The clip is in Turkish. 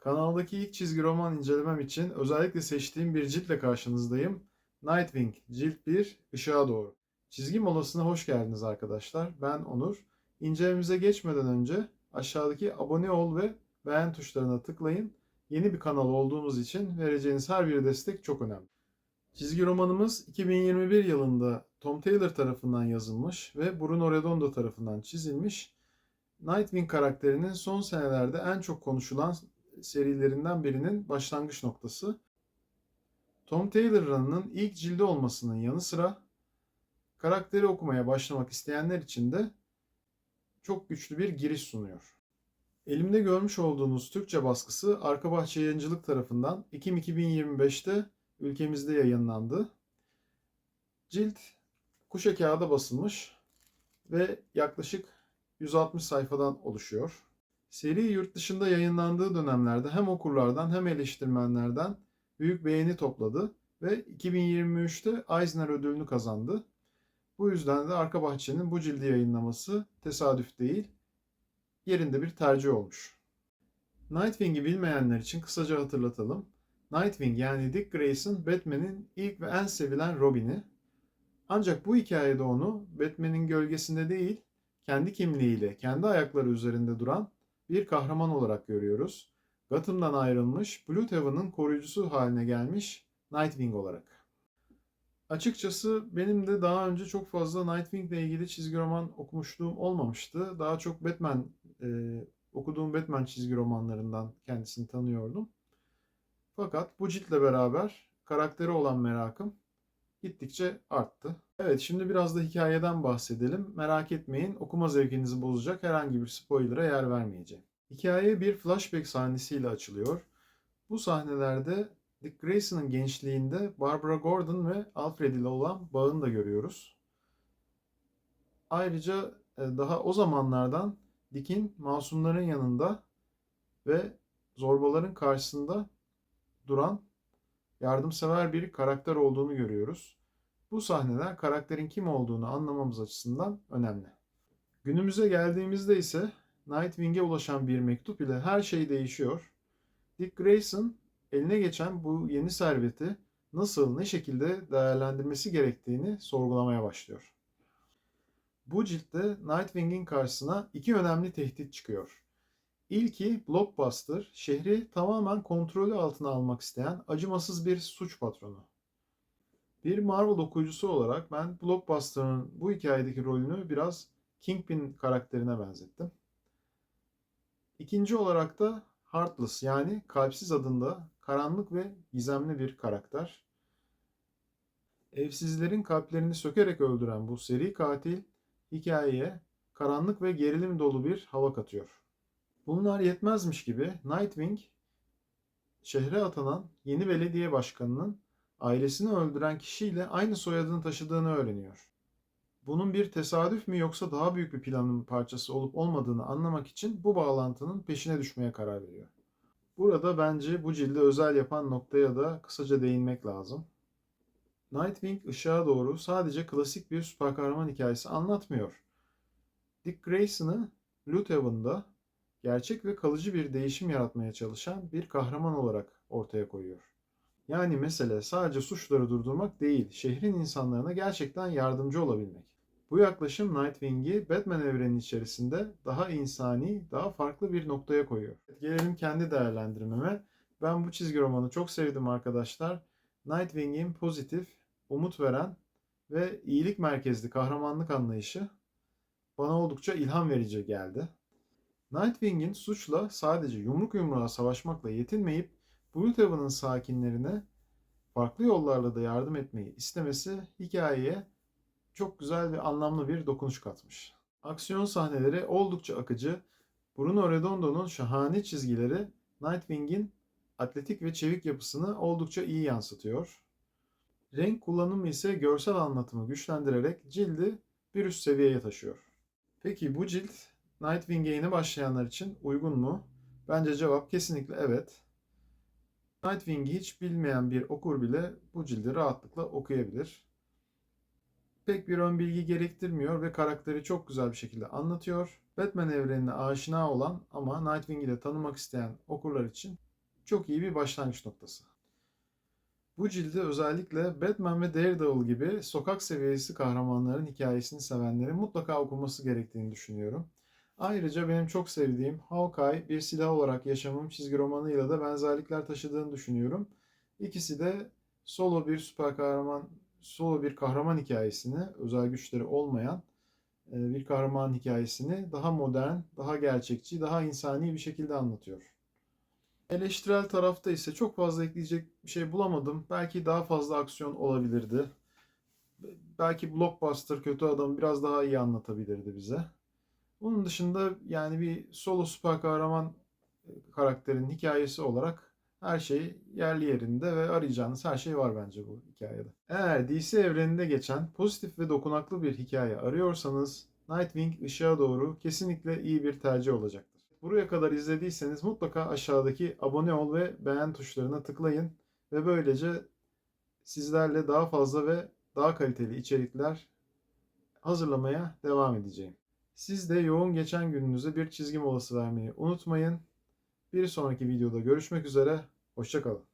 Kanaldaki ilk çizgi roman incelemem için özellikle seçtiğim bir ciltle karşınızdayım. Nightwing, cilt 1, Işığa Doğru. Çizgi molasına hoş geldiniz arkadaşlar. Ben Onur. İncelememize geçmeden önce aşağıdaki abone ol ve beğen tuşlarına tıklayın. Yeni bir kanal olduğumuz için vereceğiniz her bir destek çok önemli. Çizgi romanımız 2021 yılında Tom Taylor tarafından yazılmış ve Bruno Redondo tarafından çizilmiş. Nightwing karakterinin son senelerde en çok konuşulan serilerinden birinin başlangıç noktası. Tom Taylor Run'ın ilk cildi olmasının yanı sıra karakteri okumaya başlamak isteyenler için de çok güçlü bir giriş sunuyor. Elimde görmüş olduğunuz Türkçe baskısı Arka Bahçe Yayıncılık tarafından Ekim 2025'te ülkemizde yayınlandı. Cilt kuşa kağıda basılmış ve yaklaşık 160 sayfadan oluşuyor. Seri yurt dışında yayınlandığı dönemlerde hem okurlardan hem eleştirmenlerden büyük beğeni topladı ve 2023'te Eisner ödülünü kazandı. Bu yüzden de Arka Bahçe'nin bu cildi yayınlaması tesadüf değil, yerinde bir tercih olmuş. Nightwing'i bilmeyenler için kısaca hatırlatalım. Nightwing yani Dick Grayson Batman'in ilk ve en sevilen Robin'i. Ancak bu hikayede onu Batman'in gölgesinde değil, kendi kimliğiyle, kendi ayakları üzerinde duran bir kahraman olarak görüyoruz. Gotham'dan ayrılmış, Blüthhaven'ın koruyucusu haline gelmiş Nightwing olarak. Açıkçası benim de daha önce çok fazla Nightwing ile ilgili çizgi roman okumuşluğum olmamıştı. Daha çok Batman, e, okuduğum Batman çizgi romanlarından kendisini tanıyordum. Fakat bu ciltle beraber karakteri olan merakım gittikçe arttı. Evet şimdi biraz da hikayeden bahsedelim. Merak etmeyin okuma zevkinizi bozacak herhangi bir spoiler'a yer vermeyeceğim. Hikaye bir flashback sahnesiyle açılıyor. Bu sahnelerde Dick Grayson'ın gençliğinde Barbara Gordon ve Alfred ile olan bağını da görüyoruz. Ayrıca e, daha o zamanlardan Dick'in masumların yanında ve zorbaların karşısında duran yardımsever bir karakter olduğunu görüyoruz. Bu sahneler karakterin kim olduğunu anlamamız açısından önemli. Günümüze geldiğimizde ise Nightwing'e ulaşan bir mektup ile her şey değişiyor. Dick Grayson eline geçen bu yeni serveti nasıl, ne şekilde değerlendirmesi gerektiğini sorgulamaya başlıyor. Bu ciltte Nightwing'in karşısına iki önemli tehdit çıkıyor. İlki Blockbuster, şehri tamamen kontrolü altına almak isteyen acımasız bir suç patronu. Bir Marvel okuyucusu olarak ben Blockbuster'ın bu hikayedeki rolünü biraz Kingpin karakterine benzettim. İkinci olarak da Heartless yani Kalpsiz adında karanlık ve gizemli bir karakter. Evsizlerin kalplerini sökerek öldüren bu seri katil hikayeye karanlık ve gerilim dolu bir hava katıyor. Bunlar yetmezmiş gibi Nightwing şehre atanan yeni belediye başkanının ailesini öldüren kişiyle aynı soyadını taşıdığını öğreniyor. Bunun bir tesadüf mü yoksa daha büyük bir planın parçası olup olmadığını anlamak için bu bağlantının peşine düşmeye karar veriyor. Burada bence bu cildi özel yapan noktaya da kısaca değinmek lazım. Nightwing ışığa doğru sadece klasik bir süper kahraman hikayesi anlatmıyor. Dick Grayson'ı Blüthhaven'da gerçek ve kalıcı bir değişim yaratmaya çalışan bir kahraman olarak ortaya koyuyor. Yani mesele sadece suçları durdurmak değil, şehrin insanlarına gerçekten yardımcı olabilmek. Bu yaklaşım Nightwing'i Batman evreni içerisinde daha insani, daha farklı bir noktaya koyuyor. Gelelim kendi değerlendirmeme. Ben bu çizgi romanı çok sevdim arkadaşlar. Nightwing'in pozitif, umut veren ve iyilik merkezli kahramanlık anlayışı bana oldukça ilham verici geldi. Nightwing'in suçla sadece yumruk yumruğa savaşmakla yetinmeyip Blüthhaven'ın sakinlerine farklı yollarla da yardım etmeyi istemesi hikayeye çok güzel ve anlamlı bir dokunuş katmış. Aksiyon sahneleri oldukça akıcı. Bruno Redondo'nun şahane çizgileri Nightwing'in atletik ve çevik yapısını oldukça iyi yansıtıyor. Renk kullanımı ise görsel anlatımı güçlendirerek cildi bir üst seviyeye taşıyor. Peki bu cilt Nightwing'e yeni başlayanlar için uygun mu? Bence cevap kesinlikle evet. Nightwing'i hiç bilmeyen bir okur bile bu cildi rahatlıkla okuyabilir. Pek bir ön bilgi gerektirmiyor ve karakteri çok güzel bir şekilde anlatıyor. Batman evrenine aşina olan ama Nightwing'i de tanımak isteyen okurlar için çok iyi bir başlangıç noktası. Bu cildi özellikle Batman ve Daredevil gibi sokak seviyesi kahramanların hikayesini sevenlerin mutlaka okuması gerektiğini düşünüyorum. Ayrıca benim çok sevdiğim Hawkeye bir silah olarak yaşamım çizgi romanıyla da benzerlikler taşıdığını düşünüyorum. İkisi de solo bir süper kahraman, solo bir kahraman hikayesini, özel güçleri olmayan e, bir kahraman hikayesini daha modern, daha gerçekçi, daha insani bir şekilde anlatıyor. Eleştirel tarafta ise çok fazla ekleyecek bir şey bulamadım. Belki daha fazla aksiyon olabilirdi. Belki Blockbuster kötü adamı biraz daha iyi anlatabilirdi bize. Bunun dışında yani bir solo süper kahraman e, karakterin hikayesi olarak her şey yerli yerinde ve arayacağınız her şey var bence bu hikayede. Eğer DC evreninde geçen pozitif ve dokunaklı bir hikaye arıyorsanız Nightwing ışığa doğru kesinlikle iyi bir tercih olacaktır. Buraya kadar izlediyseniz mutlaka aşağıdaki abone ol ve beğen tuşlarına tıklayın ve böylece sizlerle daha fazla ve daha kaliteli içerikler hazırlamaya devam edeceğim. Siz de yoğun geçen gününüze bir çizgi molası vermeyi unutmayın. Bir sonraki videoda görüşmek üzere. Hoşçakalın.